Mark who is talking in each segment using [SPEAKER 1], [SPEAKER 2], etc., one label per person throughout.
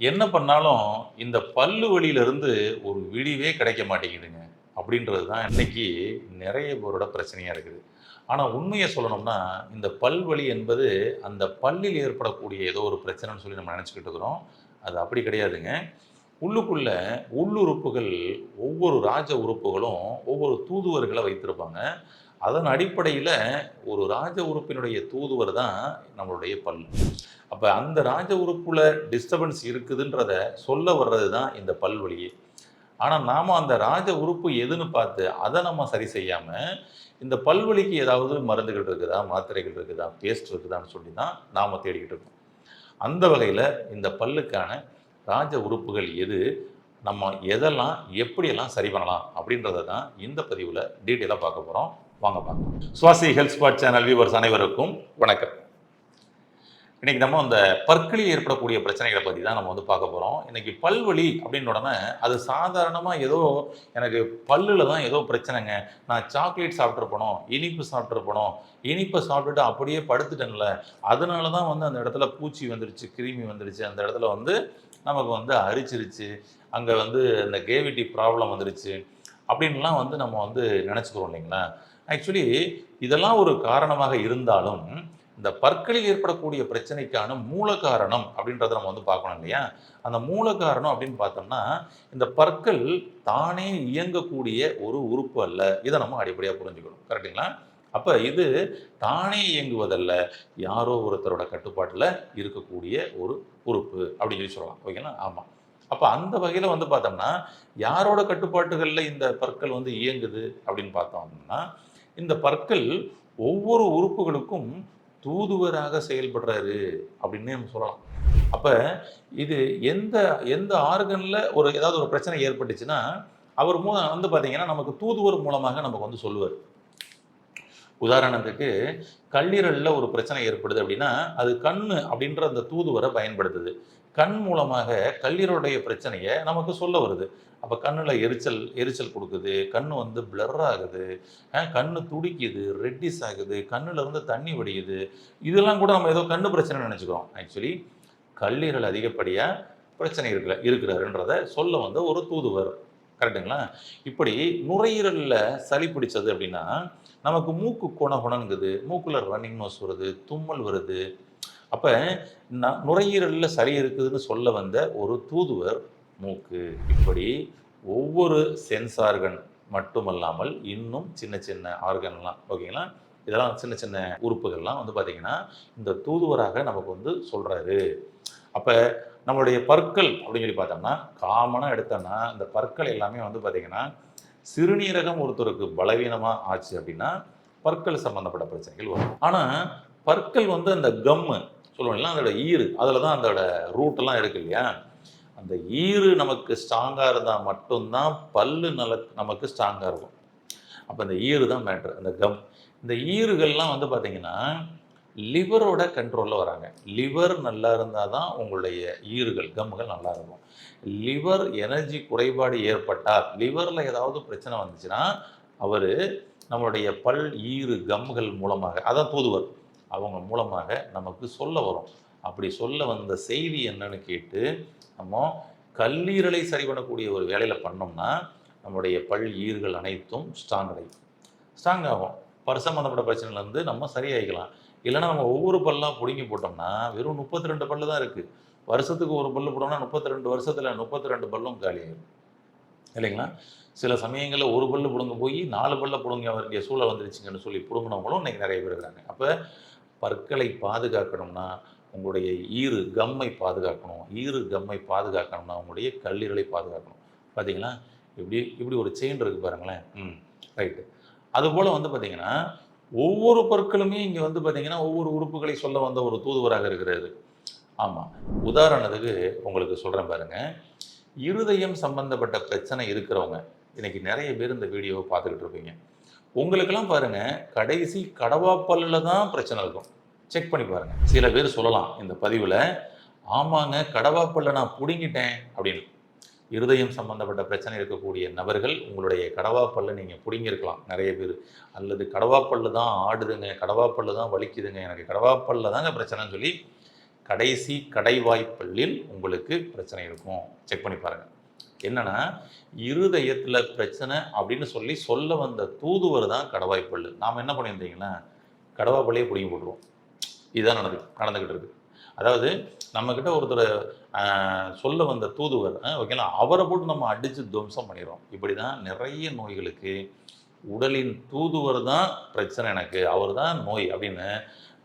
[SPEAKER 1] என்ன பண்ணாலும் இந்த பல்லு வழியிலிருந்து ஒரு விடிவே கிடைக்க மாட்டேங்குதுங்க. அப்படின்றது தான் இன்னைக்கு நிறைய பேரோட பிரச்சனையாக இருக்குது. ஆனால் உண்மையை சொல்லணும்னா இந்த பல்வழி என்பது அந்த பல்லில் ஏற்படக்கூடிய ஏதோ ஒரு பிரச்சனைன்னு சொல்லி நம்ம நினச்சிக்கிட்டு இருக்கிறோம். அது அப்படி கிடையாதுங்க. உள்ளுக்குள்ள உள்ளுறுப்புகள் ஒவ்வொரு ராஜ உறுப்புகளும் ஒவ்வொரு தூதுவர்களை வைத்திருப்பாங்க. அதன் அடிப்படையில் ஒரு ராஜ உறுப்பினுடைய தூதுவர் தான் நம்மளுடைய பல் அப்போ அந்த ராஜ உறுப்பில் டிஸ்டர்பன்ஸ் இருக்குதுன்றத சொல்ல வர்றது தான் இந்த பல்வலியே ஆனால் நாம் அந்த ராஜ உறுப்பு எதுன்னு பார்த்து அதை நம்ம சரி செய்யாமல் இந்த பல்வழிக்கு ஏதாவது மருந்துகள் இருக்குதா மாத்திரைகள் இருக்குதா பேஸ்ட் இருக்குதான்னு சொல்லி தான் நாம் தேடிக்கிட்டு இருக்கோம். அந்த வகையில் இந்த பல்லுக்கான ராஜ உறுப்புகள் எது நம்ம எதெல்லாம் எப்படியெல்லாம் சரி பண்ணலாம் அப்படின்றத தான் இந்த பதிவில் டீட்டெயிலாக பார்க்க போகிறோம் வாங்க பார்க்கலாம் Swasi health spot channel viewers அனைவருக்கும் வணக்கம். இன்றைக்கி நம்ம அந்த பற்களில் ஏற்படக்கூடிய பிரச்சனைகளை பற்றி தான் நம்ம வந்து பார்க்க போகிறோம் இன்றைக்கி பல்வலி அப்படின்னு உடனே அது சாதாரணமாக ஏதோ எனக்கு பல்லில் தான் ஏதோ பிரச்சனைங்க. நான் சாக்லேட் சாப்பிட்ருப்பணும் இனிப்பு சாப்பிட்ருப்பணும் இனிப்பை சாப்பிட்டுட்டு அப்படியே படுத்துட்டேன்ல. அதனால தான் வந்து அந்த இடத்துல பூச்சி வந்துருச்சு கிருமி வந்துருச்சு. அந்த இடத்துல வந்து நமக்கு வந்து அரிச்சிருச்சு. அங்கே வந்து இந்த கேவிட்டி ப்ராப்ளம் வந்துருச்சு. அப்படின்லாம் வந்து நம்ம வந்து நினச்சிக்கிறோம் இல்லைங்களா? ஆக்சுவலி இதெல்லாம் ஒரு காரணமாக இருந்தாலும் இந்த பற்களில் ஏற்படக்கூடிய பிரச்சனைக்கான மூல காரணம் அப்படின்றத நம்ம வந்து பார்க்கணும் இல்லையா? அந்த மூல காரணம் அப்படின்னு பார்த்தோம்னா இந்த பற்கள் தானே இயங்கக்கூடிய ஒரு உறுப்பு அல்ல. இதை நம்ம அடிப்படையாக புரிஞ்சுக்கணும். கரெக்டுங்களா அப்போ இது தானே இயங்குவதல்ல. யாரோ ஒருத்தரோட கட்டுப்பாட்டில் இருக்கக்கூடிய ஒரு உறுப்பு அப்படின்னு சொல்லி சொல்லலாம். ஓகேங்களா? ஆமாம் அப்போ அந்த வகையில் வந்து பார்த்தோம்னா யாரோட கட்டுப்பாட்டுகளில் இந்த பற்கள் வந்து இயங்குது அப்படின்னு பார்த்தோம்னா இந்த பற்கள் ஒவ்வொரு உறுப்புகளுக்கும் தூதுவராக செயல்படுறாரு அப்படின்னு நம்ம சொல்லலாம். அப்போ இது எந்த எந்த ஆர்கனில் ஒரு ஏதாவது ஒரு பிரச்சனை ஏற்பட்டுச்சுன்னா அவர் மூலம் வந்து பார்த்தீங்கன்னா நமக்கு தூதுவர் மூலமாக நமக்கு வந்து சொல்லுவார். உதாரணத்துக்கு கல்லீரலில் ஒரு பிரச்சனை ஏற்படுது அப்படின்னா அது கண் அப்படின்ற அந்த தூதுவரை பயன்படுத்துது. கண் மூலமாக கல்லீரலுடைய பிரச்சனையை நமக்கு சொல்ல வருது. அப்போ கண்ணில் எரிச்சல் எரிச்சல் கொடுக்குது. கண் வந்து பிளர் ஆகுது. கண் துடிக்குது ரெட்டிஸ் ஆகுது கண்ணில் இருந்து தண்ணி வடியுது. இதெல்லாம் கூட நம்ம ஏதோ கண்ணு பிரச்சனை நினச்சிக்கிறோம். ஆக்சுவலி கல்லீரல் அதிகப்படியாக பிரச்சனை இருக்கிற இருக்கிறாருன்றத சொல்ல வந்த ஒரு தூதுவர். கரெக்டுங்களா இப்படி நுரையீரலில் சளி பிடிச்சது அப்படின்னா நமக்கு மூக்கு குண குணங்குது ரன்னிங் நோஸ் வருது தும்மல் வருது. அப்போ நான் நுரையீரலில் சரி இருக்குதுன்னு சொல்ல வந்த ஒரு தூதுவர் மூக்கு. இப்படி ஒவ்வொரு சென்ஸ் ஆர்கன் மட்டுமல்லாமல் இன்னும் சின்ன சின்ன ஆர்கன்லாம் ஓகேங்களா? இதெல்லாம் சின்ன சின்ன உறுப்புகள்லாம் வந்து பார்த்திங்கன்னா இந்த தூதுவராக நமக்கு வந்து சொல்கிறாரு அப்போ நம்மளுடைய பற்கள் அப்படின்னு சொல்லி பார்த்தோம்னா காமனாக எடுத்தோம்னா இந்த பற்கள் எல்லாமே வந்து பார்த்திங்கன்னா சிறுநீரகம் ஒருத்தருக்கு பலவீனமாக ஆச்சு அப்படின்னா பற்கள் சம்மந்தப்பட்ட பிரச்சனைகள் வரும். ஆனால் பற்கள் வந்து அந்த கம்மு சொல்லுவோம் அதோட ஈறு. அதில் தான் அதோட ரூட்டெல்லாம் இருக்கு இல்லையா? அந்த ஈறு நமக்கு ஸ்ட்ராங்காக இருந்தால் மட்டும்தான் பல்லு நல நமக்கு ஸ்ட்ராங்காக இருக்கும். அப்போ இந்த ஈறு தான் மேட்ரு அந்த கம் இந்த ஈறுகள்லாம் வந்து பார்த்தீங்கன்னா லிவரோட கண்ட்ரோலில் வராங்க. லிவர் நல்லா இருந்தால் தான் உங்களுடைய ஈறுகள் கம்முகள் நல்லா இருக்கும். லிவர் எனர்ஜி குறைபாடு ஏற்பட்டால் லிவரில் ஏதாவது பிரச்சனை வந்துச்சுன்னா அவர் நம்மளுடைய பல் ஈறு கம்முகள் மூலமாக அதான் தூதுவர். அவங்க மூலமாக நமக்கு சொல்ல வரும். அப்படி சொல்ல வந்த செய்தி என்னன்னு கேட்டு நம்ம கல்லீரலை சரி பண்ணக்கூடிய ஒரு வேலையில் பண்ணோம்னா நம்முடைய பல் ஈர்கள் அனைத்தும் ஸ்ட்ராங் அடையும் ஸ்ட்ராங் ஆகும். பரு சம்மந்தப்பட்ட பிரச்சனையிலேருந்து நம்ம சரியாயிக்கலாம். இல்லைன்னா நம்ம ஒவ்வொரு பல்லாம் பிடுங்கி போட்டோம்னா வெறும் முப்பத்தி ரெண்டு பல்லு தான் இருக்குது வருஷத்துக்கு ஒரு பல்லு போட்டோம்னா முப்பத்தி ரெண்டு வருஷத்தில் முப்பத்தி ரெண்டு பல்லும் காலியாகும் இல்லைங்களா? சில சமயங்களில் ஒரு பல்லு பிடுங்க போய் நாலு பல்ல பிடுங்க வேண்டிய சூழல் வந்துருச்சுங்கன்னு சொல்லி பிடுங்கினவங்களும் இன்னைக்கு நிறைய பேர் இருக்காங்க. அப்போ பற்களை பாதுகாக்கணும்னா உங்களுடைய ஈறு கம்மை பாதுகாக்கணும். ஈறு கம்மை பாதுகாக்கணும்னா உங்களுடைய கல்லீரலை பாதுகாக்கணும். பார்த்தீங்களா இப்படி இப்படி ஒரு செயின் இருக்குது பாருங்களேன். ம் ரைட்டு அதுபோல் வந்து பார்த்தீங்கன்னா ஒவ்வொரு பற்களுமே இங்கே வந்து பார்த்தீங்கன்னா ஒவ்வொரு உறுப்புகளை சொல்ல வந்த ஒரு தூதுவராக இருக்கிறது. ஆமாம் உதாரணத்துக்கு உங்களுக்கு சொல்கிறேன் பாருங்க. இருதயம் சம்பந்தப்பட்ட பிரச்சனை இருக்கிறவங்க இன்றைக்கி நிறைய பேர் இந்த வீடியோவை பார்த்துக்கிட்டு இருப்பீங்க. உங்களுக்கெல்லாம் பாருங்க கடைசி கடவாப்பல்ல தான் பிரச்சனை இருக்கும். செக் பண்ணி பாருங்கள் சில பேர் சொல்லலாம் இந்த பதிவில் ஆமாங்க கடவாப்பல்ல நான் பிடுங்கிட்டேன் அப்படின்னு. இருதயம் சம்பந்தப்பட்ட பிரச்சனை இருக்கக்கூடிய நபர்கள் உங்களுடைய கடவாப்பல்ல நீங்கள் பிடுங்கியிருக்கலாம். நிறைய பேர் அல்லது கடவாப்பல்ல தான் ஆடுதுங்க கடவாப்பல்ல தான் வலிக்குதுங்க எனக்கு கடவாப்பல்ல தாங்க பிரச்சனைன்னு சொல்லி கடைசி கடைவாய்ப்பல்லில் உங்களுக்கு பிரச்சனை இருக்கும். செக் பண்ணி பாருங்கள் என்னன்னா இருதயத்தில் பிரச்சனை அப்படின்னு சொல்லி சொல்ல வந்த தூதுவர் தான் கடவாய்ப்பல் நாம் என்ன பண்ணியிருந்தீங்கன்னா கடவாப்பள்ளியே பிடிங்கி போட்டுருவோம். இதுதான் நடந்து நடந்துக்கிட்டு இருக்கு அதாவது நம்மக்கிட்ட ஒருத்தர் சொல்ல வந்த தூதுவர் ஓகேங்களா அவரை போட்டு நம்ம அடித்து துவம்சம் பண்ணிடுறோம். இப்படி தான் நிறைய நோய்களுக்கு உடலின் தூதுவர் தான் பிரச்சனை எனக்கு அவர் தான் நோய் அப்படின்னு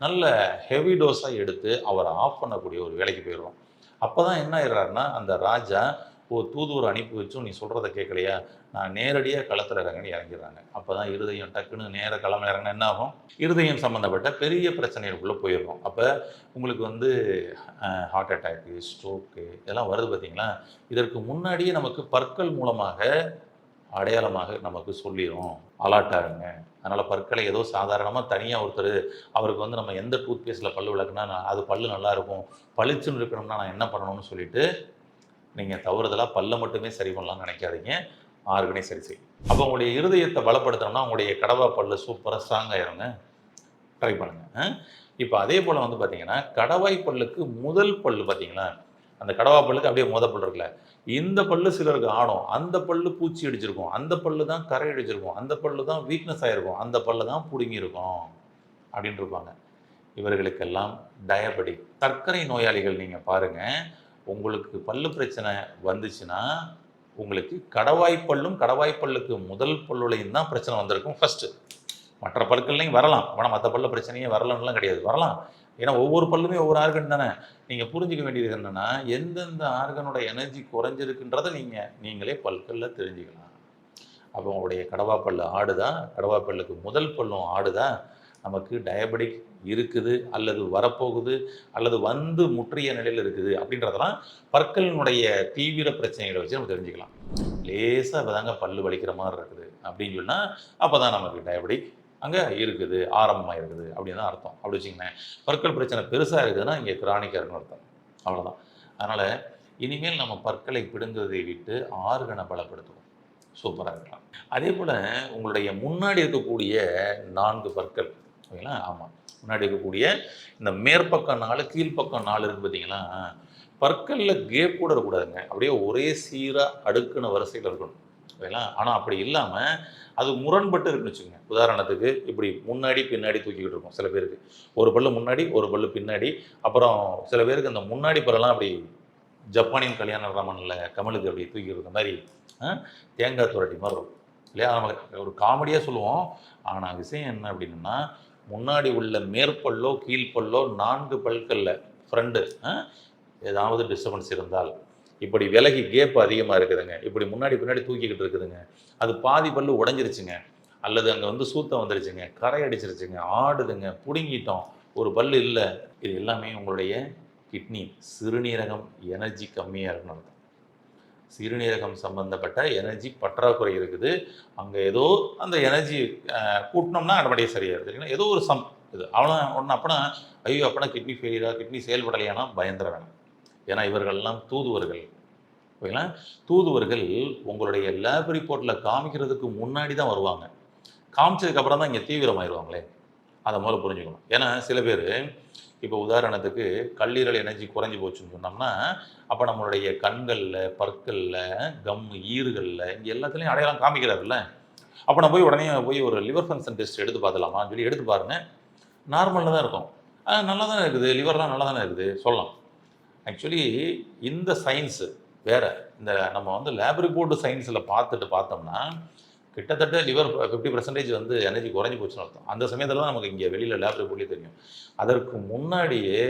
[SPEAKER 1] நல்ல ஹெவி டோஸாக எடுத்து அவரை ஆஃப் பண்ணக்கூடிய ஒரு வேலைக்கு போயிடுறோம். அப்போ தான் என்ன ஆயிடுறாருன்னா அந்த ராஜா ஓ தூதுவர் அனுப்பி வச்சும் நீ சொல்கிறத கேட்கலையா? நான் நேரடியாக களத்தில் இறங்கன்னு இறங்கிடுறாங்க அப்போ தான் இருதயம் டக்குன்னு நேர களம் இறங்கினா என்ன ஆகும்? இருதயம் சம்மந்தப்பட்ட பெரிய பிரச்சனைகளுக்குள்ளே போயிடுறோம். அப்போ உங்களுக்கு வந்து ஹார்ட் அட்டாக்கு ஸ்ட்ரோக்கு இதெல்லாம் வருது பார்த்தீங்களா இதற்கு முன்னாடியே நமக்கு பற்கள் மூலமாக அடையாளமாக நமக்கு சொல்லிடும் அலாட் ஆகுங்க அதனால் பற்களை ஏதோ சாதாரணமாக தனியாக ஒருத்தர் அவருக்கு வந்து நம்ம எந்த டூத் பேஸ்ட்டில் பல் விளக்குனா அது பல்லு நல்லாயிருக்கும் பளிச்சுன்னு இருக்கணும்னா நான் என்ன பண்ணணும்னு சொல்லிட்டு நீங்கள் தவறுதலாக பல்ல மட்டுமே சரி பண்ணலாம்னு நினைக்காதீங்க. ஆர்கனை சரி செய்யும் அப்போ உங்களுடைய இருதயத்தை பலப்படுத்தணும்னா உங்களுடைய கடவா பல்லு சூப்பராக ஸ்ட்ராங் ஆயிருங்க ட்ரை பண்ணுங்கள் இப்போ அதே போல் வந்து பார்த்தீங்கன்னா கடவாய் பல்லுக்கு முதல் பல்லு பார்த்தீங்களா அந்த கடவா பல்லுக்கு அப்படியே முத பல் இருக்குல்ல. இந்த பல்லு சிலருக்கு ஆடும். அந்த பல்லு பூச்சி அடிச்சிருக்கும் அந்த பல்லு தான் கரை அடிச்சிருக்கும் அந்த பல்லு தான் வீக்னஸ் ஆகிருக்கும் அந்த பல்லு தான் பிடுங்கி இருக்கும். இருப்பாங்க. இவர்களுக்கெல்லாம் டயபெட்டிக் சர்க்கரை நோயாளிகள் நீங்கள் பாருங்கள் உங்களுக்கு பல்லு பிரச்சனை வந்துச்சுன்னா உங்களுக்கு கடவாய் பல்லும் கடவாய் பல்லுக்கு முதல் பல்லுலையும் தான் பிரச்சனை வந்திருக்கும். ஃபர்ஸ்ட் மற்ற பல்கள்லையும் வரலாம். ஆனால் மற்ற பல்ல பிரச்சனையே வரலன்னுலாம் கிடையாது. வரலாம். ஏன்னா ஒவ்வொரு பல்லுமே ஒவ்வொரு ஆர்கன் தானே. நீங்கள் புரிஞ்சிக்க வேண்டியது என்னென்னா எந்தெந்த ஆர்கனோட எனர்ஜி குறைஞ்சிருக்குன்றதை நீங்கள் நீங்களே பல்களில் தெரிஞ்சுக்கலாம். அப்போ உங்களுடைய கடவாப்பல் ஆடுதா? கடவாப்பல்லுக்கு முதல் பல்லும் ஆடுதா? நமக்கு டயபெட்டிக் இருக்குது அல்லது வரப்போகுது அல்லது வந்து முற்றிய நிலையில் இருக்குது அப்படின்றதெல்லாம் பற்களினுடைய தீவிர பிரச்சனைகளை வச்சு நம்ம தெரிஞ்சுக்கலாம். லேசாக இப்போதாங்க பல்லு வலிக்கிற மாதிரி இருக்குது அப்படின்னு சொன்னால் அப்போ தான் நமக்கு டயபெட்டிக் அங்கே இருக்குது ஆரம்பமாக இருக்குது அப்படின்னு தான் அர்த்தம். அப்படி வச்சிங்களேன் பற்கள் பிரச்சனை பெருசாக இருக்குதுன்னா இங்கே கிரானிக்காக இருக்குன்னு அர்த்தம். அவ்வளோதான் அதனால் இனிமேல் நம்ம பற்களை பிடுங்குவதை விட்டு ஆறுகனை பலப்படுத்துவோம். சூப்பராக இருக்கலாம். அதே போல் உங்களுடைய முன்னாடி இருக்கக்கூடிய நான்கு பற்கள் ஓகேங்களா ஆமாம் முன்னாடி இருக்கக்கூடிய இந்த மேற்பக்கம் நாலு கீழ்ப்பக்கம் நாலு இருக்குது பார்த்தீங்களா பற்களில் கேப் கூட இருக்கக்கூடாதுங்க. அப்படியே ஒரே சீராக அடுக்குன வரிசையில் இருக்கணும். ஓகேங்களா ஆனால் அப்படி இல்லாமல் அது முரண்பட்டு இருக்குன்னு வச்சுக்கோங்க. உதாரணத்துக்கு இப்படி முன்னாடி பின்னாடி தூக்கிக்கிட்டு இருக்கும் சில பேருக்கு. ஒரு பல்லு முன்னாடி ஒரு பல்லு பின்னாடி. அப்புறம் சில பேருக்கு அந்த முன்னாடி பல்லெல்லாம் அப்படி ஜப்பானின் கல்யாண ராமனில் கமலுக்கு அப்படி தூக்கி இருக்க மாதிரி ஆ, தேங்காய் துரட்டி மாதிரி இருக்கும். இல்லையா? நம்ம ஒரு காமெடியாக சொல்லுவோம். ஆனால் விஷயம் என்ன அப்படின்னா முன்னாடி உள்ள மேற்பல்லோ கீழ்ப்பல்லோ நான்கு பல்களில் ஃப்ரண்டு ஏதாவது டிஸ்டர்பன்ஸ் இருந்தால். இப்படி விலகி கேப் அதிகமாக இருக்குதுங்க. இப்படி முன்னாடி பின்னாடி தூக்கிக்கிட்டு இருக்குதுங்க. அது பாதி பல்லு உடஞ்சிருச்சுங்க. அல்லது அங்கே வந்து சூத்தம் வந்துருச்சுங்க. கரை அடிச்சிருச்சுங்க. ஆடுதுங்க. பிடுங்கிட்டோம். ஒரு பல் இல்லை. இது எல்லாமே உங்களுடைய கிட்னி சிறுநீரகம் எனர்ஜி கம்மியாக இருக்கணும் சிறுநீரகம் சம்பந்தப்பட்ட எனர்ஜி பற்றாக்குறை இருக்குது. அங்கே ஏதோ அந்த எனர்ஜி கூட்டினோம்னா அடமடியாக சரியாயிருது இல்லைங்களா ஏதோ ஒரு சம் இது அவ்வளோ ஒன்று அப்படின்னா ஐயோ அப்படின்னா கிட்னி ஃபெயிலியராக கிட்னி செயல்படலையானா பயந்துட வேணாம் ஏன்னா இவர்கள்லாம் தூதுவர்கள். ஓகேங்களா தூதுவர்கள் உங்களுடைய லேப் ரிப்போர்ட்டில் காமிக்கிறதுக்கு முன்னாடி தான் வருவாங்க. காமிச்சதுக்கப்புறம் தான் இங்கே தீவிரமாயிருவாங்களே. அதை முதல்ல புரிஞ்சுக்கணும். ஏன்னா சில பேர் இப்போ உதாரணத்துக்கு கல்லீரல் எனர்ஜி குறைஞ்சி போச்சுன்னு சொன்னோம்னா அப்போ நம்மளுடைய கண்களில் பற்களில் கம் ஈறுகளில் இங்கே எல்லாத்துலேயும் அடையாளம் காமிக்கிறாருல்ல. அப்போ நான் போய் உடனே போய் ஒரு லிவர் ஃபங்க்ஷன் டெஸ்ட் எடுத்து பார்த்துலாமா சொல்லி எடுத்து பாருங்க. நார்மலில் தான் இருக்கும். நல்லா தானே இருக்குது. லிவர்லாம் நல்லா தானே இருக்குது? சொல்லலாம். ஆக்சுவலி இந்த சயின்ஸு வேறு. இந்த நம்ம வந்து லேப் ரிப்போர்ட் சயின்ஸில் பார்த்துட்டு பார்த்தோம்னா கிட்டத்தட்ட லிவர் ஃபிஃப்டி பர்சன்டேஜ் வந்து எனர்ஜி குறைஞ்சி போச்சுன்னு அர்த்தம். அந்த சமயத்தில் தான் நமக்கு இங்கே வெளியில் லேப் ரிப்போர்ட்லேயே தெரியும். அதற்கு முன்னாடியே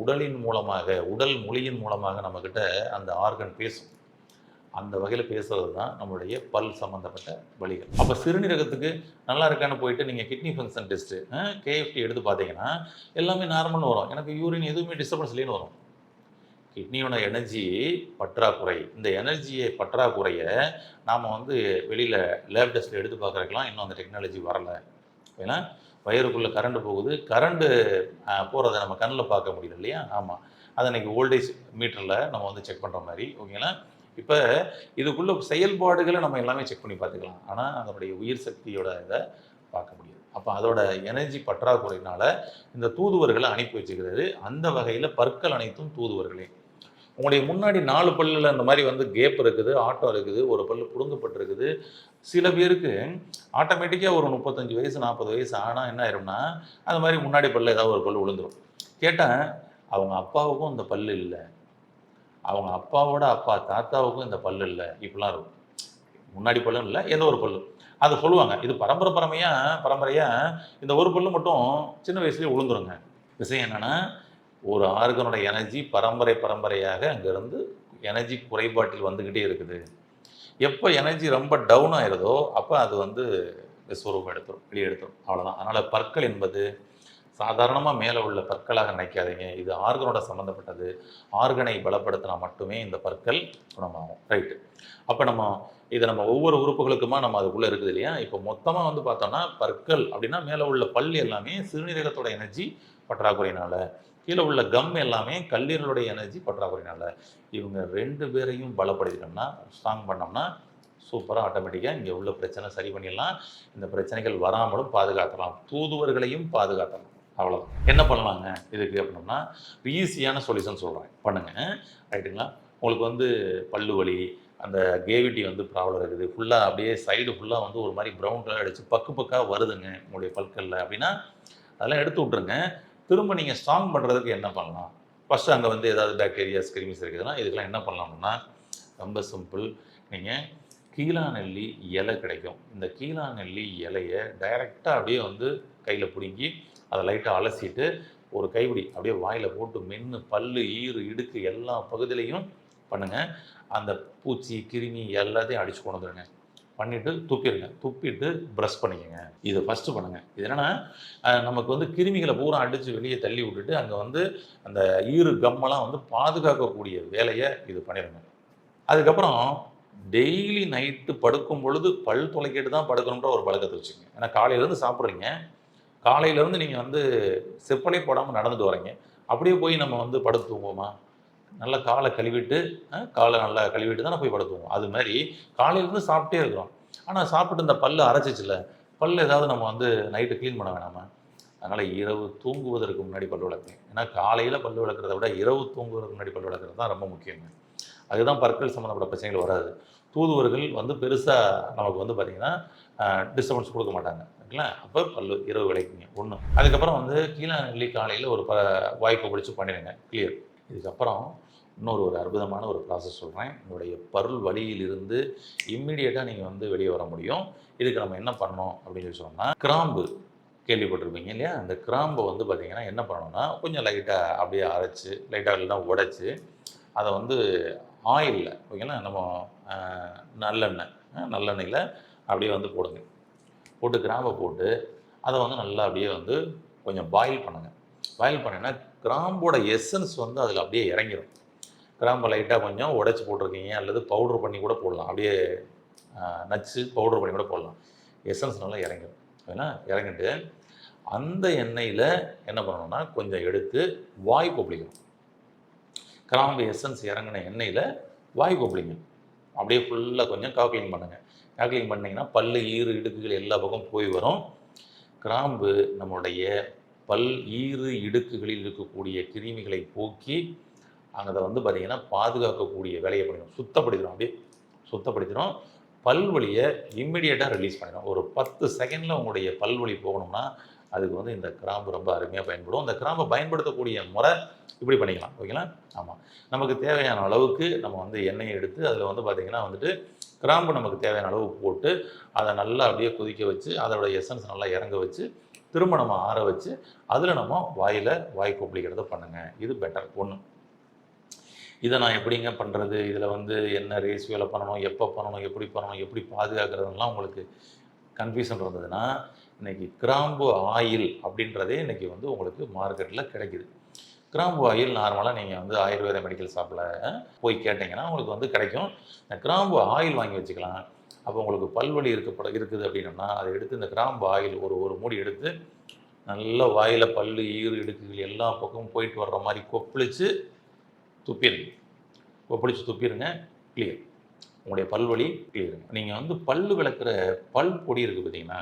[SPEAKER 1] உடலின் மூலமாக உடல் மொழியின் மூலமாக நம்மக்கிட்ட அந்த ஆர்கன் பேசும். அந்த வகையில் பேசுகிறது தான் நம்மளுடைய பல் சம்மந்தப்பட்ட வழிகள். அப்போ சிறுநீரகத்துக்கு நல்லா இருக்கான்னு போயிட்டு நீங்கள் கிட்னி ஃபங்க்ஷன் டெஸ்ட்டு கேஎஃப்டி எடுத்து பார்த்தீங்கன்னா எல்லாமே நார்மல்னு வரும். எனக்கு யூரின் எதுவுமே டிஸ்டர்பன்ஸ் இல்லைன்னு வரும். கிட்னியோட எனர்ஜி பற்றாக்குறை. இந்த எனர்ஜியை பற்றாக்குறையை நாம் வந்து வெளியில் லேப் டெஸ்ட்டில் எடுத்து பார்க்குறக்கெல்லாம் இன்னும் அந்த டெக்னாலஜி வரலை. ஏன்னா வயருக்குள்ளே கரண்ட் போகுது. கரண்ட்டு போகிறத நம்ம கண்ணில் பார்க்க முடியல இல்லையா? ஆமாம் அதை இன்னைக்கு ஓல்டேஜ் மீட்டரில் நம்ம வந்து செக் பண்ணுற மாதிரி ஓகேங்களா இப்போ இதுக்குள்ள செயல்பாடுகளை நம்ம எல்லாமே செக் பண்ணி பார்த்துக்கலாம். ஆனால் அதனுடைய உயிர் சக்தியோட இதை பார்க்க முடியாது. அப்போ அதோட எனர்ஜி பற்றாக்குறையினால இந்த தூதுவர்களை அனுப்பி வச்சுக்கிறது அந்த வகையில் பற்கள் அனைத்தும் தூதுவர்களே. உங்களுடைய முன்னாடி நாலு பல்லில் இந்த மாதிரி வந்து கேப் இருக்குது ஆட்டம் இருக்குது ஒரு பல்லு புடுங்கப்பட்டிருக்குது. சில பேருக்கு ஆட்டோமேட்டிக்காக ஒரு முப்பத்தஞ்சு வயசு நாற்பது வயசு ஆனால் என்ன ஆயிரும்னா அந்த மாதிரி முன்னாடி பல்ல ஏதாவது ஒரு பல் விழுந்துரும். கேட்டேன் அவங்க அப்பாவுக்கும் இந்த பல்லு இல்லை. அவங்க அப்பாவோட அப்பா தாத்தாவுக்கும் இந்த பல்லு இல்லை. இப்படிலாம் இருக்கும். முன்னாடி பல்லும் இல்லை ஏதோ ஒரு பல்லு. அதை சொல்லுவாங்க. இது பரம்பரை பரமையாக பரம்பரையாக இந்த ஒரு பல்லு மட்டும் சின்ன வயசுலேயே விழுந்துருங்க. விஷயம் என்னென்னா ஒரு ஆர்கனோட எனர்ஜி பரம்பரை பரம்பரையாக அங்கேருந்து எனர்ஜி குறைபாட்டில் வந்துக்கிட்டே இருக்குது. எப்போ எனர்ஜி ரொம்ப டவுன் ஆயிடுதோ அப்போ அது வந்து விஸ்வரூபம் எடுத்துரும் வெளியே எடுத்துரும். அவ்வளோதான் அதனால் பற்கள் என்பது சாதாரணமாக மேலே உள்ள பற்களாக நினைக்காதீங்க. இது ஆர்கனோட சம்மந்தப்பட்டது ஆர்கனை பலப்படுத்தினா மட்டுமே இந்த பற்கள் குணமாகும். ரைட்டு அப்போ நம்ம இதை நம்ம ஒவ்வொரு உறுப்புகளுக்குமா நம்ம அதுக்குள்ளே இருக்குது இல்லையா? இப்போ மொத்தமாக வந்து பார்த்தோம்னா பற்கள் அப்படின்னா மேலே உள்ள பல் எல்லாமே சிறுநீரகத்தோட எனர்ஜி பற்றாக்குறையினால. கீழே உள்ள கம் எல்லாமே கல்லீரலுடைய எனர்ஜி பற்றாக்குறையினால இவங்க ரெண்டு பேரையும் பலப்படுத்திட்டோம்னா ஸ்ட்ராங் பண்ணோம்னா சூப்பராக ஆட்டோமேட்டிக்காக இங்கே உள்ள பிரச்சனை சரி பண்ணிடலாம். இந்த பிரச்சனைகள் வராமலும் பாதுகாக்கலாம் தூதுவர்களையும் பாதுகாத்தலாம் அவ்வளோதான் என்ன பண்ணலாங்க இதுக்கு அப்படின்னா ஈஸியான சொல்யூஷன் சொல்கிறேன் பண்ணுங்கள் ரைட்டுங்களா உங்களுக்கு வந்து பல்லு வலி அந்த கேவிட்டி வந்து ப்ராப்ளம் இருக்குது. ஃபுல்லாக அப்படியே சைடு ஃபுல்லாக வந்து ஒரு மாதிரி ப்ரௌன் கலர் அடித்து பக்கு பக்காக வருதுங்க உங்களுடைய பல்கல்ல அப்படின்னா அதெல்லாம் எடுத்து விட்ருங்க திரும்ப நீங்கள் ஸ்ட்ராங் பண்ணுறதுக்கு என்ன பண்ணலாம்? ஃபஸ்ட்டு அங்கே வந்து ஏதாவது பாக்டீரியாஸ் கிருமிஸ் இருக்குதுன்னா இதுக்கெல்லாம் என்ன பண்ணலாம்னா ரொம்ப சிம்பிள் நீங்கள் கீழா நெல்லி இலை கிடைக்கும். இந்த கீழா நெல்லி இலையை டைரெக்டாக அப்படியே வந்து கையில் பிடுங்கி அதை லைட்டாக அலசிட்டு ஒரு கைப்பிடி அப்படியே வாயில் போட்டு மென்று பல்லு ஈறு இடுக்கு எல்லா பகுதியிலையும் பண்ணுங்கள் அந்த பூச்சி கிருமி எல்லாத்தையும் அடித்து கொண்டு வந்துடுங்க பண்ணிவிட்டு துப்பிடுங்க. துப்பிட்டு ப்ரஷ் பண்ணிக்கோங்க. இதை ஃபஸ்ட்டு பண்ணுங்கள் இது என்னென்னா நமக்கு வந்து கிருமிகளை பூரா அடித்து வெளியே தள்ளி விட்டுட்டு அங்கே வந்து அந்த ஈறு கம்மெல்லாம் வந்து பாதுகாக்கக்கூடிய வேலையை இது பண்ணிடுங்க அதுக்கப்புறம் டெய்லி நைட்டு படுக்கும் பொழுது பல் துளைக்கிட்டு தான் படுக்கணுன்ற ஒரு பழக்கத்தை வச்சுக்கோங்க. ஏன்னா காலையிலேருந்து சாப்பிட்றீங்க காலையிலேருந்து நீங்கள் வந்து செப்பலே போடாமல் நடந்துட்டு வரீங்க. அப்படியே போய் நம்ம வந்து படுத்து தூங்குவோமா நல்லா காலை கழுவிட்டு காலை நல்லா கழுவிட்டு தான் போய் படுத்துவோம். அது மாதிரி காலையிலேருந்து சாப்பிட்டே இருக்கிறோம். ஆனால் சாப்பிட்டு இந்த பல்லு அரைச்சிச்சில்ல பல்லு ஏதாவது நம்ம வந்து நைட்டு க்ளீன் பண்ண வேணாமா? அதனால் இரவு தூங்குவதற்கு முன்னாடி பல் விளக்குங்க ஏன்னா காலையில் பல் விளக்குறத விட இரவு தூங்குவதற்கு முன்னாடி பல் விளக்குறது தான் ரொம்ப முக்கியங்க அதுதான் பற்கள் சம்மந்தப்பட்ட பிரச்சனைகள் வராது. தூதுவர்கள் வந்து பெருசாக நமக்கு வந்து பார்த்திங்கன்னா டிஸ்டர்பன்ஸ் கொடுக்க மாட்டாங்க. ஓகேங்களா? அப்போ பல்லு இரவு விளைக்குங்க. ஒன்று அதுக்கப்புறம் வந்து கீழே காலையில் ஒரு ப வாய்ப்பை பிடிச்சி பண்ணிடுங்க. கிளியர் இதுக்கப்புறம் இன்னொரு ஒரு அற்புதமான ஒரு ப்ராசஸ் சொல்கிறேன் உங்களுடைய பருள் வழியிலிருந்து இம்மிடியேட்டாக நீங்கள் வந்து வெளியே வர முடியும். இதுக்கு நம்ம என்ன பண்ணணும் அப்படின்னு சொல்லி சொன்னால் கிராம்பு கேள்விப்பட்டிருப்பீங்க இல்லையா? அந்த கிராம்பை வந்து பார்த்தீங்கன்னா என்ன பண்ணணும்னா கொஞ்சம் லைட்டாக அப்படியே அரைச்சி லைட்டாக இல்லைனா உடைச்சி அதை வந்து ஆயிலில் ஓகேங்களா நம்ம நல்லெண்ணெய் நல்லெண்ணெயில் அப்படியே வந்து போடுங்க. போட்டு கிராம்பை போட்டு அதை வந்து நல்லா அப்படியே வந்து கொஞ்சம் பாயில் பண்ணுங்கள் பாயில் பண்ணினா கிராம்போட எசன்ஸ் வந்து அதில் அப்படியே இறங்கிடும் கிராம்பை லைட்டாக கொஞ்சம் உடைச்சி போட்டிருக்கீங்க அல்லது பவுடர் பண்ணி கூட போடலாம். அப்படியே நச்சு பவுடர் பண்ணி கூட போடலாம். எசன்ஸ் நல்லா இறங்கிடும். ஏன்னா இறங்கிட்டு அந்த எண்ணெயில் என்ன பண்ணணும்னா கொஞ்சம் எடுத்து வாய் கொப்பளிக்கணும். கிராம்பு எசன்ஸ் இறங்கின எண்ணெயில் வாய் கொப்பளிங்க அப்படியே ஃபுல்லாக கொஞ்சம் காக்லிங் பண்ணுங்கள் காக்லிங் பண்ணிங்கன்னா பல் ஈறு இடுக்குகள் எல்லா பக்கம் போய் வரும். கிராம்பு நம்மளுடைய பல் ஈறு இடுக்குகளில் இருக்கக்கூடிய கிருமிகளை போக்கி அதை வந்து பார்த்திங்கன்னா பாதுகாக்கக்கூடிய வேலையை பண்ணிடும். சுத்தப்படுத்திடும். அப்படியே சுத்தப்படுத்திடும். பல்வழியை இம்மிடியேட்டாக ரிலீஸ் பண்ணிடும். ஒரு பத்து செகண்டில் உங்களுடைய பல்வழி போகணும்னா அதுக்கு வந்து இந்த கிராம்பு ரொம்ப அருமையாக பயன்படும். அந்த கிராம்பை பயன்படுத்தக்கூடிய முறை இப்படி பண்ணிக்கலாம். ஓகேங்களா? ஆமாம் நமக்கு தேவையான அளவுக்கு நம்ம வந்து எண்ணெயை எடுத்து அதில் வந்து பார்த்திங்கன்னா வந்துட்டு கிராம்பு நமக்கு தேவையான அளவு போட்டு அதை நல்லா அப்படியே கொதிக்க வச்சு அதோட எசன்ஸ் நல்லா இறங்க வச்சு திரும்ப நம்ம ஆற வச்சு அதில் நம்ம வாயில் வாய் கொப்பளிக்கிறத பண்ணுங்கள் இது பெட்டர் ஒன்று இதை நான் எப்படிங்க பண்ணுறது இதில் வந்து என்ன ரேஷியோவில் பண்ணணும்? எப்போ பண்ணணும்? எப்படி பண்ணணும்? எப்படி பாதுகாக்கிறதுலாம் உங்களுக்கு கன்ஃபியூஷன் இருந்ததுன்னா இன்றைக்கி கிராம்பு ஆயில் அப்படின்றதே இன்னைக்கு வந்து உங்களுக்கு மார்க்கெட்டில் கிடைக்குது. கிராம்பு ஆயில் நார்மலாக நீங்கள் வந்து ஆயுர்வேத மெடிக்கல் ஷாப்பில் போய் கேட்டிங்கன்னா உங்களுக்கு வந்து கிடைக்கும். இந்த கிராம்பு ஆயில் வாங்கி வச்சுக்கலாம். அப்போ உங்களுக்கு பல்வலி இருக்கப்பட இருக்குது அப்படின்னா அதை எடுத்து இந்த கிராம்பு ஆயில் ஒரு ஒரு மூடி எடுத்து நல்ல வாயில் பல் ஈறு இடுக்குகள் எல்லா பக்கமும் போயிட்டு வர்ற மாதிரி கொப்பளிச்சு துப்பிடுங்க. கொப்பளிச்சு துப்பிடுங்க கிளியர் உங்களுடைய பல்வழி கிளியருங்க நீங்கள் வந்து பல் விளக்குற பல் பொடி இருக்குது பார்த்தீங்கன்னா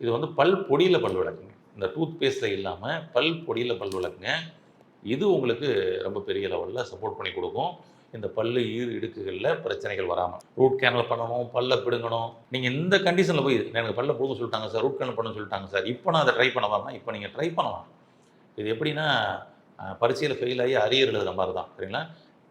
[SPEAKER 1] இது வந்து பல் பொடியில் பல் விளக்குங்க. இந்த டூத் பேஸ்ட்டில் இல்லாமல் பல் பொடியில் பல் விளக்குங்க. இது உங்களுக்கு ரொம்ப பெரிய லெவலில் சப்போர்ட் பண்ணி கொடுக்கும். இந்த பல் ஈர் இடுக்குகளில் பிரச்சனைகள் வராமல் ரூட் கேனல் பண்ணணும் பல்ல பிடுங்கணும். நீங்கள் இந்த கண்டிஷனில் போய் எனக்கு பல்ல போதும் சொல்லிட்டாங்க சார் ரூட் கேனல் பண்ண சொல்லிட்டாங்க சார். இப்போ நான் அதை ட்ரை பண்ணவாமா இப்போ நீங்கள் ட்ரை பண்ணலாம். இது எப்படின்னா பரீட்சையில் ஃபெயில் ஆகி அரியர் எழுதுகிற மாதிரி தான் சரிங்களா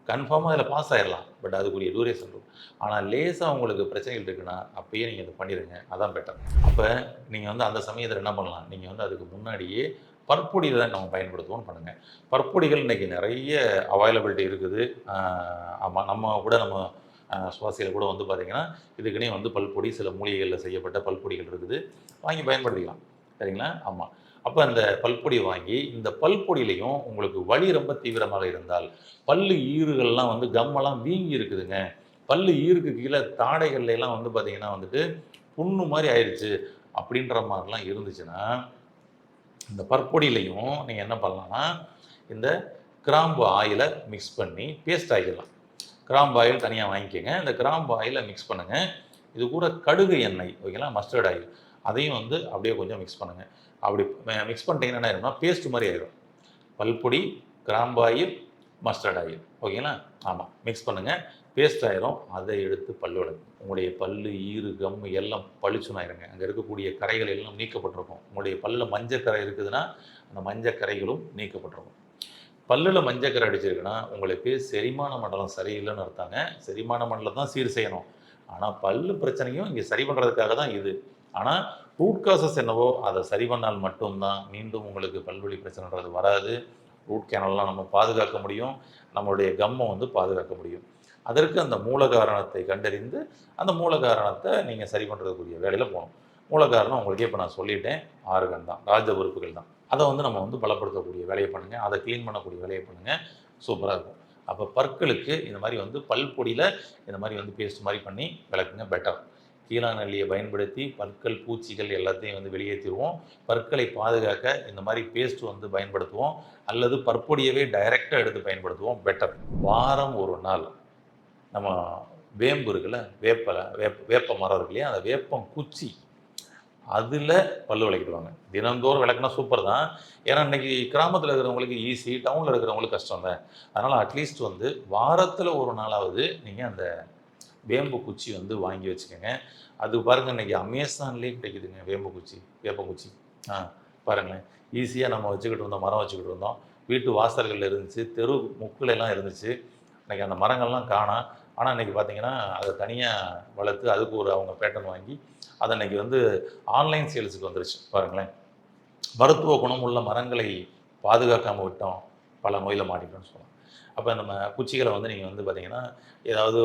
[SPEAKER 1] கன்ஃபார்மாக அதில் பாஸ் ஆயிடலாம் பட் அதுக்குரிய டூரேஷன் இருக்கும். ஆனால் லேசாக உங்களுக்கு பிரச்சனைகள் இருக்குன்னா அப்பயே நீங்கள் இதை பண்ணிடுங்க அதான் பெட்டர் அப்போ நீங்கள் வந்து அந்த சமயத்தில் என்ன பண்ணலாம்? நீங்கள் வந்து அதுக்கு முன்னாடியே பற்பொடியை தான் நம்ம பயன்படுத்துவோம்னு பண்ணுங்கள் பற்பொடிகள் இன்றைக்கி நிறைய அவைலபிலிட்டி இருக்குது. ஆமாம் நம்ம கூட நம்ம சுவாசியில் கூட வந்து பார்த்திங்கன்னா இதுக்குன்னே வந்து பல்பொடி சில மூலிகைகளில் செய்யப்பட்ட பல்பொடிகள் இருக்குது. வாங்கி பயன்படுத்திக்கலாம். சரிங்களா? ஆமாம் அப்போ அந்த பல்பொடியை வாங்கி இந்த பல்பொடியிலையும் உங்களுக்கு வலி ரொம்ப தீவிரமாக இருந்தால் பல்லு ஈறுகள்லாம் வந்து கம்மெல்லாம் வீங்கி இருக்குதுங்க. பல்லு ஈருக்கு கீழே தாடைகள்ல எல்லாம் வந்து பார்த்தீங்கன்னா வந்துட்டு புண்ணு மாதிரி ஆயிடுச்சு அப்படின்ற மாதிரிலாம் இருந்துச்சுன்னா இந்த பற்பொடியிலையும் நீங்கள் என்ன பண்ணலாம்னா இந்த கிராம்பு ஆயிலை மிக்ஸ் பண்ணி பேஸ்ட் ஆகிடலாம் கிராம்பு ஆயில் தனியாக வாங்கிக்கோங்க. இந்த கிராம்பு ஆயிலை மிக்ஸ் பண்ணுங்கள் இது கூட கடுகு எண்ணெய் ஓகேங்களா? Mustard oil. அதையும் வந்து அப்படியே கொஞ்சம் மிக்ஸ் பண்ணுங்கள் அப்படி மிக்ஸ் பண்ணிட்டீங்கன்னா என்ன பேஸ்ட் மாதிரி ஆயிடும் பல்பொடி கிராம்பு ஆயில் மஸ்டர்ட் ஆயில். ஓகேங்களா ஆமாம் மிக்ஸ் பண்ணுங்கள் பேஸ்ட் ஆயிரும். அதை எடுத்து பல்லு விளக்கு உங்களுடைய பல் ஈறு கம் எல்லாம் பளிச்சுன்னு ஆயிருங்க. அங்கே இருக்கக்கூடிய கரைகள் எல்லாம் நீக்கப்பட்டிருக்கும். உங்களுடைய பல்லில் மஞ்சக்கரை இருக்குதுன்னா அந்த மஞ்சக்கரைகளும் நீக்கப்பட்டிருக்கும். பல்லில் மஞ்சக்கரை அடிச்சிருக்குன்னா உங்களுக்கு செரிமான மண்டலம் சரியில்லைன்னு அர்த்தாங்க. செரிமான மண்டலம் தான் சீர் செய்யணும். ஆனால் பல் பிரச்சனையும் இங்கே சரி பண்ணுறதுக்காக தான் இது. ஆனால் ரூட் காசஸ் என்னவோ அதை சரி பண்ணால் மட்டும்தான் மீண்டும் உங்களுக்கு பல்வழி பிரச்சனைன்றது வராது. ரூட் கேனல்லாம் நம்ம பாதுகாக்க முடியும். நம்மளுடைய கம்மை வந்து பாதுகாக்க முடியும். அதற்கு அந்த மூல காரணத்தை கண்டறிந்து அந்த மூல காரணத்தை நீங்கள் சரி பண்ணுறதுக்குரிய வேலையில் போகணும். மூல காரணம் உங்களுக்கே இப்போ நான் சொல்லிட்டேன். ஆறுகன் தான் ராஜ உறுப்புகள் தான். அதை வந்து நம்ம வந்து பலப்படுத்தக்கூடிய வேலையை பண்ணுங்கள் அதை க்ளீன் பண்ணக்கூடிய வேலையை பண்ணுங்கள் சூப்பராக இருக்கும். அப்போ பற்களுக்கு இந்த மாதிரி வந்து பல்பொடியில் இந்த மாதிரி வந்து பேஸ்ட் மாதிரி பண்ணி விளக்குங்க பெட்டர் கீழாநெல்லியை பயன்படுத்தி பற்கள் பூச்சிகள் எல்லாத்தையும் வந்து வெளியேற்றிடுவோம் பற்களை பாதுகாக்க இந்த மாதிரி பேஸ்ட் வந்து பயன்படுத்துவோம். அல்லது பற்பொடியவே டைரெக்டாக எடுத்து பயன்படுத்துவோம். பெட்டர் வாரம் ஒரு நாள். நம்ம வேம்பு இருக்குல்ல வேப்பலை வேப்ப வேப்ப மரம் இருக்கு இல்லையா? அந்த வேப்பம் குச்சி. அதில் பல்லு விளக்கிடுவாங்க. தினந்தோறும் விளக்குனா சூப்பர் தான். ஏன்னா இன்றைக்கி கிராமத்தில் இருக்கிறவங்களுக்கு ஈஸி டவுனில் இருக்கிறவங்களுக்கு கஷ்டம் தான் அதனால் அட்லீஸ்ட் வந்து வாரத்தில் ஒரு நாளாவது நீங்கள் அந்த வேம்பு குச்சி வந்து வாங்கி வச்சுக்கோங்க. அது பாருங்கள் இன்னைக்கு அமேசான்லேயே கிடைக்குதுங்க வேம்பு குச்சி வேப்பங்குச்சி ஆ பாருங்களேன். ஈஸியாக நம்ம வச்சுக்கிட்டு இருந்தோம் மரம் வச்சுக்கிட்டு இருந்தோம். வீட்டு வாசல்களில் இருந்துச்சு தெரு முக்கிலெல்லாம் இருந்துச்சு. இன்றைக்கி அந்த மரங்கள்லாம் காணோம் ஆனால் இன்றைக்கி பார்த்தீங்கன்னா அதை தனியாக வளர்த்து அதுக்கு ஒரு அவங்க பேட்டன் வாங்கி அதை இன்றைக்கி வந்து ஆன்லைன் சேல்ஸுக்கு வந்துருச்சு. பாருங்களேன். மருத்துவ குணம் உள்ள மரங்களை பாதுகாக்காமல் விட்டோம். பல நோயில் மாட்டிக்கணும்னு சொல்லலாம். அப்போ நம்ம குச்சிகளை வந்து நீங்கள் வந்து பார்த்தீங்கன்னா ஏதாவது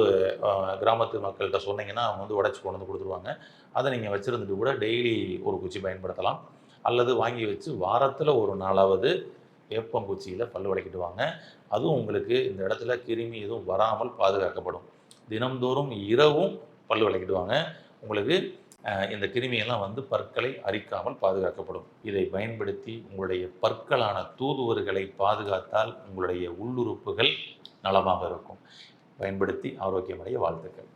[SPEAKER 1] கிராமத்து மக்கள்கிட்ட சொன்னீங்கன்னா அவங்க வந்து உடச்சி கொண்டு வந்து கொடுத்துருவாங்க. அதை நீங்கள் வச்சுருந்துட்டு கூட டெய்லி ஒரு குச்சி பயன்படுத்தலாம். அல்லது வாங்கி வச்சு வாரத்தில் ஒரு நாளாவது வேப்பங்குச்சியில் பல் விளக்கிட்டு வாங்க. அதுவும் உங்களுக்கு இந்த இடத்துல கிருமி எதுவும் வராமல் பாதுகாக்கப்படும். தினம்தோறும் இரவும் பல் விளக்கிடுவாங்க உங்களுக்கு இந்த கிருமியெல்லாம் வந்து பற்களை அரிக்காமல் பாதுகாக்கப்படும். இதை பயன்படுத்தி உங்களுடைய பற்களான தூதுவர்களை பாதுகாத்தால் உங்களுடைய உள்ளுறுப்புகள் நலமாக இருக்கும். பயன்படுத்தி ஆரோக்கியமடைய வாழ்த்துக்கள்.